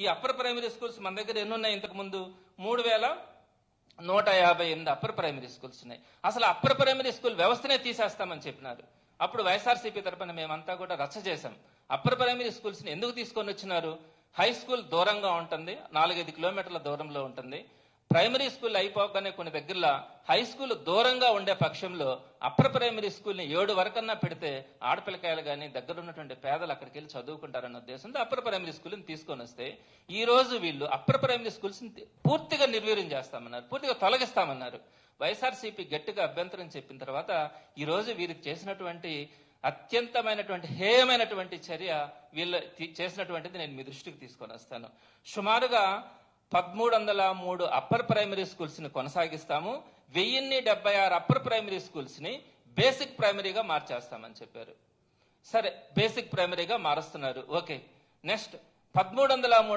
ఈ upper primary schools మన దగ్గర ఎన్ని ఉన్నాయి ఇంతకు ముందు? మూడు వేల నూట యాభై ఎనిమిది అప్పర్ ప్రైమరీ స్కూల్స్ ఉన్నాయి. అసలు అప్పర్ ప్రైమరీ స్కూల్ వ్యవస్థనే తీసేస్తామని చెప్పినారు. అప్పుడు వైఎస్ఆర్సీపీ తరపున మేమంతా కూడా రచ్చ చేశాం. అప్పర్ ప్రైమరీ స్కూల్స్ని ఎందుకు తీసుకొని వచ్చినారు? హై స్కూల్ దూరంగా ఉంటుంది నాలుగైదు కిలోమీటర్ల దూరంలో ఉంటుంది. ప్రైమరీ స్కూల్ అయిపోగానే కొన్ని దగ్గరలో హై స్కూల్ దూరంగా ఉండే పక్షంలో అప్పర్ ప్రైమరీ స్కూల్ని ఏడు వరకన్నా పెడితే ఆడపిల్లకాయలు కానీ దగ్గర ఉన్నటువంటి పేదలు అక్కడికి వెళ్ళి చదువుకుంటారన్న ఉద్దేశంతో అప్పర్ ప్రైమరీ స్కూల్ని తీసుకొని వస్తే ఈ రోజు వీళ్ళు అప్పర్ ప్రైమరీ స్కూల్స్ పూర్తిగా నిర్వీర్యం చేస్తామన్నారు పూర్తిగా తొలగిస్తామన్నారు. వైఎస్ఆర్సీపీ గట్టిగా అభ్యంతరం చెప్పిన తర్వాత ఈ రోజు వీరికి చేసినటువంటి అత్యంతమైనటువంటి హేయమైనటువంటి చర్య వీళ్ళ చేసినటువంటిది నేను మీ దృష్టికి తీసుకొని వస్తాను. సుమారుగా పదమూడు వందల మూడు అప్పర్ ప్రైమరీ స్కూల్స్ని కొనసాగిస్తాము. వెయ్యిన్ని డెబ్బై ఆరు అప్పర్ ప్రైమరీ స్కూల్స్ని బేసిక్ ప్రైమరీగా మార్చేస్తామని చెప్పారు. సరే బేసిక్ ప్రైమరీగా మారుస్తున్నారు. ఓకే నెక్స్ట్ పదమూడు వందల మూడు